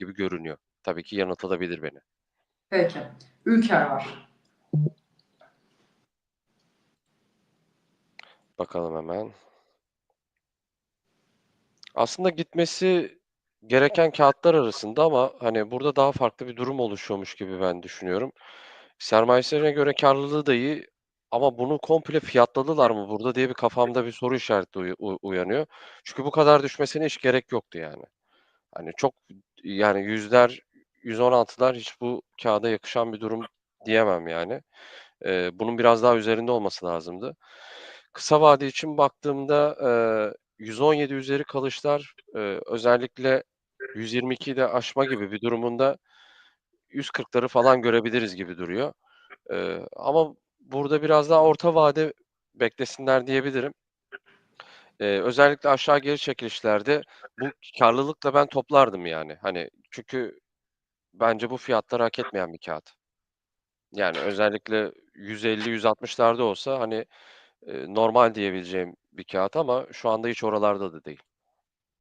gibi görünüyor. Tabii ki yanıltabilir beni. Peki. Ülker var. Bakalım hemen. Aslında gitmesi gereken kağıtlar arasında ama hani burada daha farklı bir durum oluşuyormuş gibi ben düşünüyorum. Sermayesine göre karlılığı da iyi ama bunu komple fiyatladılar mı burada diye bir kafamda bir soru işareti uyanıyor. Çünkü bu kadar düşmesine hiç gerek yoktu yani. Hani çok yani yüzler 116'lar hiç bu kağıda yakışan bir durum diyemem yani. Eee, bunun biraz daha üzerinde olması lazımdı. Kısa vade için baktığımda eee 117 üzeri kalışlar eee, özellikle 122'yi de aşma gibi bir durumunda 140'ları falan görebiliriz gibi duruyor. Eee, ama burada biraz daha orta vade beklesinler diyebilirim. Eee, özellikle aşağı geri çekilişlerde bu karlılıkla ben toplardım yani. Hani çünkü bence bu fiyatları hak etmeyen bir kağıt. Yani özellikle 150-160'larda olsa hani eee, normal diyebileceğim bir kağıt ama şu anda hiç oralarda da değil.